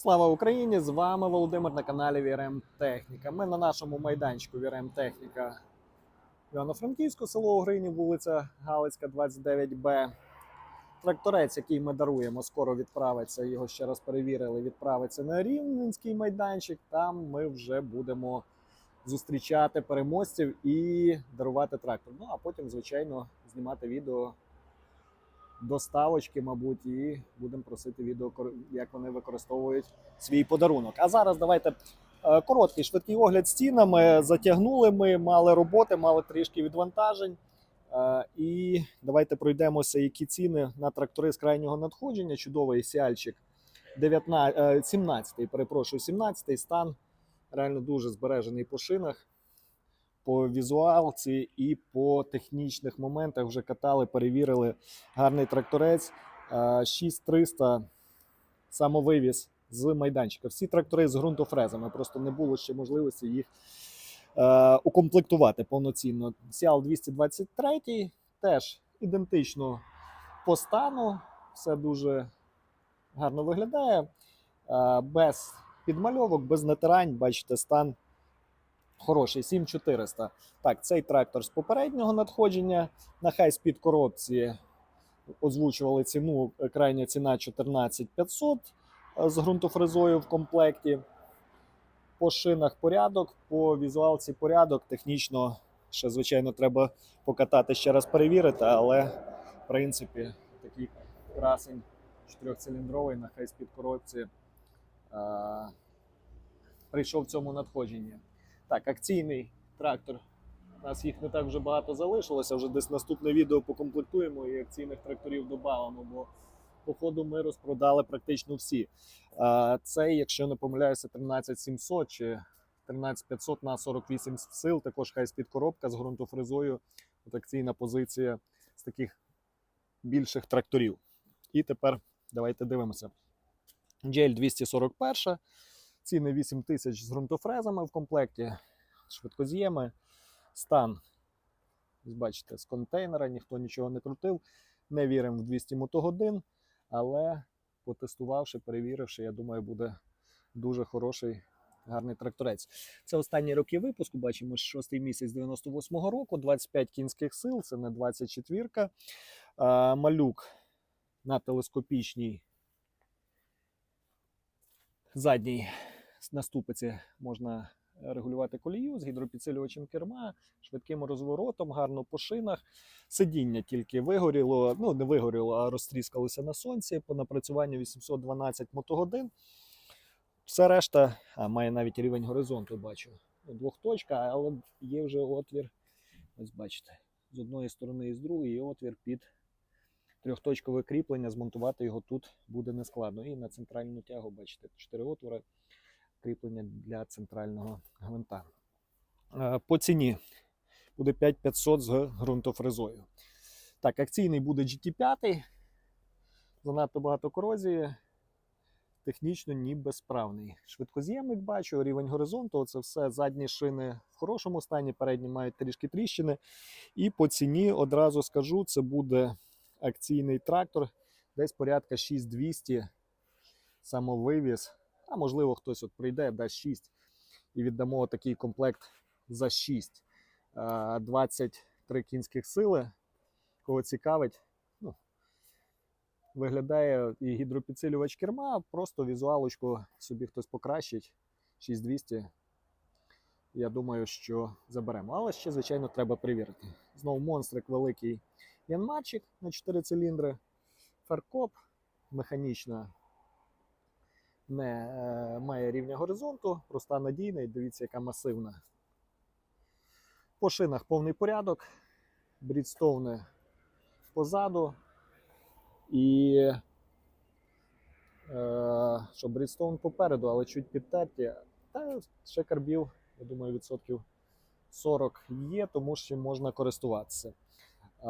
Слава Україні! З вами Володимир на каналі VRM Техніка. Ми на нашому майданчику VRM Техніка Івано-Франківську, село Угринів, вулиця Галицька, 29Б. Тракторець, який ми даруємо, скоро відправиться. Його ще раз перевірили. Відправиться на Рівненський майданчик. Там ми вже будемо зустрічати переможців і дарувати трактор. Ну а потім, звичайно, знімати відео доставочки, мабуть, і будемо просити відео, як вони використовують свій подарунок. А зараз давайте е, короткий швидкий огляд стінами. Затягнули ми, мали роботи, мали трішки відвантажень. Е, І давайте пройдемося, які ціни на трактори з крайнього надходження. Чудовий сіальчик 19, е, 17-й, перепрошую, 17-й стан. Реально дуже збережений по шинах, по візуалці і по технічних моментах. Вже катали, перевірили. Гарний тракторець. Е, 6300 самовивіз з майданчика. Всі трактори з ґрунтофрезами. Просто не було ще можливості їх е, укомплектувати повноцінно. Сіал 223 теж ідентично по стану. Все дуже гарно виглядає. Е, без підмальовок, без натирань. Бачите, стан хороший. 7400. Так, цей трактор з попереднього надходження на хай-спід коробці озвучували ціну. е, Крайня ціна 14500 е, з ґрунтофрезою в комплекті. По шинах порядок, по візуалці порядок. Технічно ще, звичайно, треба покатати ще раз перевірити, але в принципі такий красень чотирьохциліндровий на хай-спід коробці е, прийшов в цьому надходженні. Так, акційний трактор. У нас їх не так вже багато залишилося. Вже десь наступне відео покомплектуємо і акційних тракторів додамо, бо походу ми розпродали практично всі. А, Цей, якщо не помиляюся, 13700 чи 13500 на 48 сил. Також хай з-під коробка з ґрунтофрезою. От акційна позиція з таких більших тракторів. І тепер давайте дивимося. GL 241. Ціни 8 тисяч з ґрунтофрезами в комплекті, швидкоз'єми. Стан, бачите, з контейнера, ніхто нічого не крутив. Не віримо в 200 мотогодин, але потестувавши, перевіривши, я думаю, буде дуже хороший, гарний тракторець. Це останні роки випуску. Бачимо, шостий місяць 98-го року, 25 кінських сил, це не 24-ка. А, Малюк на телескопічній задній на ступиці можна регулювати колію з гідропідсилювачем керма, швидким розворотом, гарно по шинах. Сидіння тільки вигоріло, ну не вигоріло, а розтріскалося на сонці. По напрацюванню 812 мотогодин. Все решта, а має навіть рівень горизонту, бачу. Двохточка, але є вже отвір. Ось бачите, з одної сторони і з другої є отвір під трьохточкове кріплення. Змонтувати його тут буде нескладно. І на центральну тягу, бачите, чотири отвори кріплення для центрального гвинта. Е, По ціні буде 5500 з ґрунтофрезою. Так, акційний буде GT5. Занадто багато корозії. Технічно ніби справний. Швидкоз'ємник бачу, рівень горизонту. Це все задні шини в хорошому стані, передні мають трішки тріщини. І по ціні одразу скажу, це буде акційний трактор, десь порядка 6200 самовивіз. А можливо, хтось от прийде, дасть 6 і віддамо такий комплект за 6. Е, 23 кінських сили. Кого цікавить, ну, виглядає і гідропідсилювач керма, просто візуалочку собі хтось покращить. 6200. Я думаю, що заберемо. Але ще, звичайно, треба перевірити. Знову монстрик великий янмарчик на 4 циліндри, фаркоп, механічна не е, має рівня горизонту, проста надійна і дивіться, яка масивна. По шинах повний порядок, брідстоуни позаду. І е, що брідстоун попереду, але чуть підтерті. Та ще карбів, я думаю, відсотків 40 є, тому що можна користуватися. Е,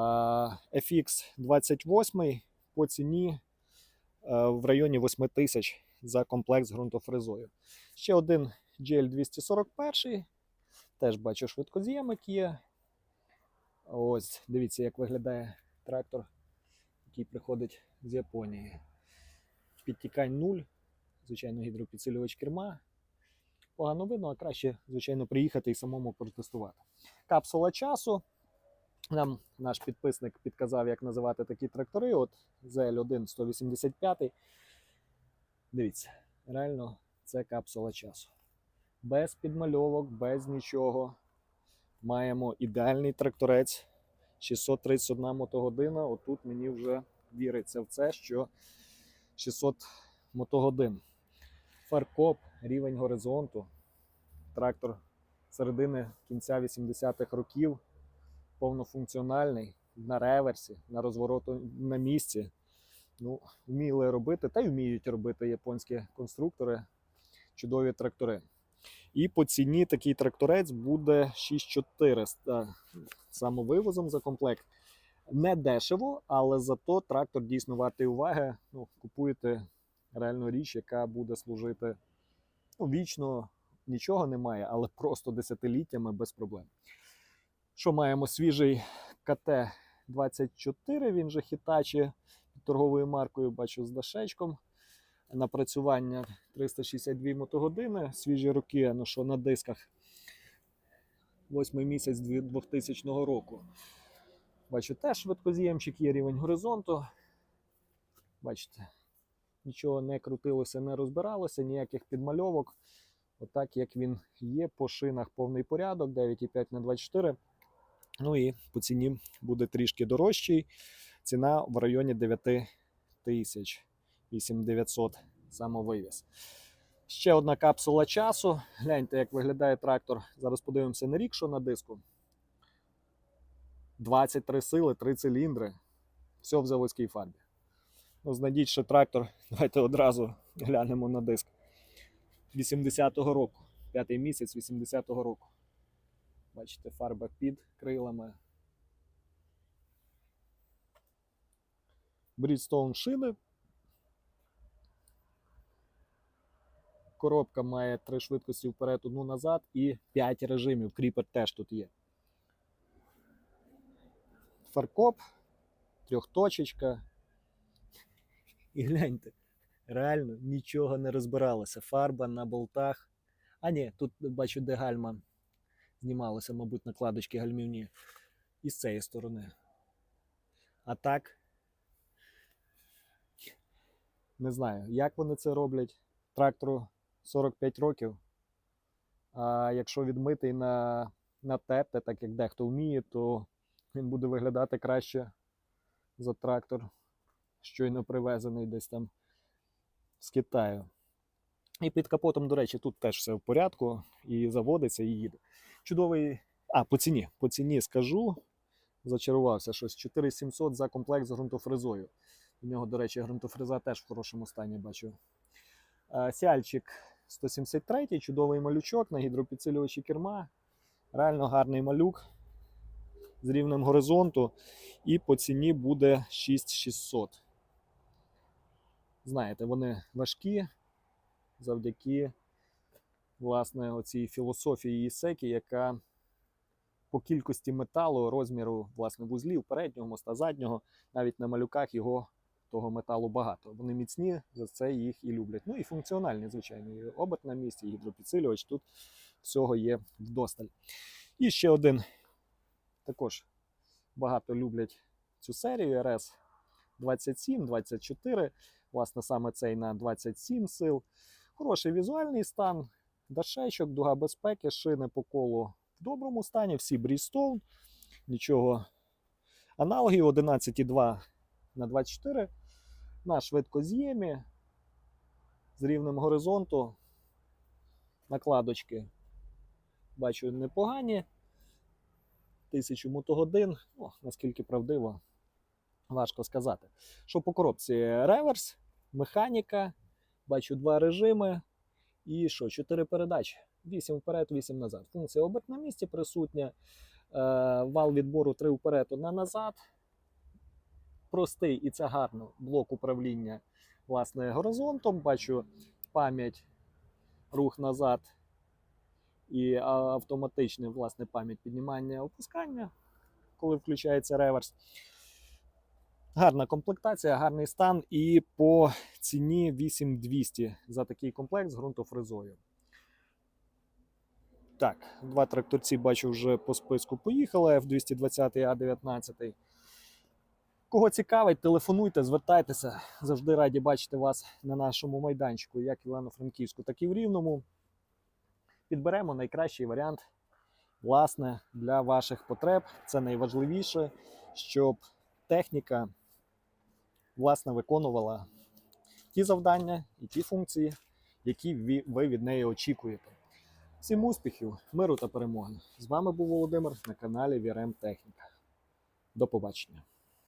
FX 28 по ціні е, в районі 8 тисяч за комплект з ґрунтофрезою. Ще один GL241. Теж бачу швидкоз'ємик є. Ось, дивіться, як виглядає трактор, який приходить з Японії. Підтікань 0. звичайно, гідропідсилювач керма. Погано видно, а краще, звичайно, приїхати і самому протестувати. Капсула часу. Нам наш підписник підказав, як називати такі трактори. От ZL1 185. Дивіться, реально це капсула часу. Без підмальовок, без нічого. Маємо ідеальний тракторець. 631 мотогодина. Отут мені вже віриться в це, що 600 мотогодин. Фаркоп, рівень горизонту. Трактор середини кінця 80-х років. Повнофункціональний, на реверсі, на розвороту на місці. Ну, вміли робити, та й вміють робити японські конструктори, чудові трактори. І по ціні такий тракторець буде 6400 самовивозом за комплект. Не дешево, але зато трактор дійсно вартий уваги. Ну, купуєте реальну річ, яка буде служити ну, вічно, нічого немає, але просто десятиліттями без проблем. Що маємо? Свіжий КТ-24, він же під торговою маркою, бачу з дашечком. Напрацювання 362 мотогодини, свіжі роки, ну що на дисках. Восьмий місяць 2000 року. Бачу, теж швидкоз'ємчик, є рівень горизонту. Бачите, нічого не крутилося, не розбиралося, ніяких підмальовок. Отак, як він є, по шинах повний порядок, 9,5 на 24. Ну і по ціні буде трішки дорожчий. Ціна в районі 9 тисяч 8900 самовивіз. Ще одна капсула часу. Гляньте, як виглядає трактор. Зараз подивимося на рік, що на диску. 23 сили, 3 циліндри. Все в заводській фарбі. Ну, знайдіть ще трактор. Давайте одразу глянемо на диск. 80-го року. П'ятий місяць 80-го року. Бачите, фарба під крилами. Брідстоун шини. Коробка має три швидкості вперед, одну назад і 5 режимів. Кріпер теж тут є. Фаркоп, трьохточечка. І гляньте, реально нічого не розбиралося. Фарба на болтах. А ні, тут бачу, де гальма знімалися, мабуть, накладочки гальмівні. І з цієї сторони. А так. Не знаю, як вони це роблять. Трактору 45 років. А якщо відмитий на, на тепте, так як дехто вміє, то він буде виглядати краще за трактор, щойно привезений десь там з Китаю. І під капотом, до речі, тут теж все в порядку, і заводиться, і їде. Чудовий. А, по ціні. По ціні скажу. Зачарувався щось 4700 за комплект з ґрунтофрезою. У нього, до речі, ґрунтофреза теж в хорошому стані бачу. Е, Сіальчик 173, чудовий малючок на гідропідсилювачі керма. Реально гарний малюк з рівнем горизонту. І по ціні буде 6600. Знаєте, вони важкі завдяки власне оцій філософії Ісекі, яка по кількості металу, розміру власне вузлів переднього моста, заднього, навіть на малюках його того металу багато. Вони міцні, за це їх і люблять. Ну і функціональні, звичайно. І оберт на місці, і гідропідсилювач. Тут всього є вдосталь. І ще один також багато люблять цю серію RS 27, 24. Власне, саме цей на 27 сил. Хороший візуальний стан, дашечок, дуга безпеки, шини по колу в доброму стані, всі Брістон, нічого. Аналогів 11,2 на 24 на швидкоз'ємі з рівнем горизонту. Накладочки бачу непогані. Тисячу мотогодин. Ну, наскільки правдиво, важко сказати. Що по коробці? Реверс, механіка, бачу два режими. І що? Чотири передачі. 8 вперед, 8 назад. Функція оберт на місці присутня. Е, вал відбору 3 вперед, 1 назад. Простий і це гарно. Блок управління власне горизонтом. Бачу пам'ять, рух назад і автоматичне власне пам'ять піднімання опускання, коли включається реверс. Гарна комплектація, гарний стан і по ціні 8200 за такий комплект з ґрунтофрезою. Так, два тракторці бачу вже по списку поїхали F220 А19. Кого цікавить, телефонуйте, звертайтеся. Завжди раді бачити вас на нашому майданчику, як в Івано-Франківську, так і в Рівному. Підберемо найкращий варіант, власне, для ваших потреб. Це найважливіше, щоб техніка власне виконувала ті завдання і ті функції, які ви від неї очікуєте. Всім успіхів, миру та перемоги! З вами був Володимир на каналі VRM Техніка. До побачення.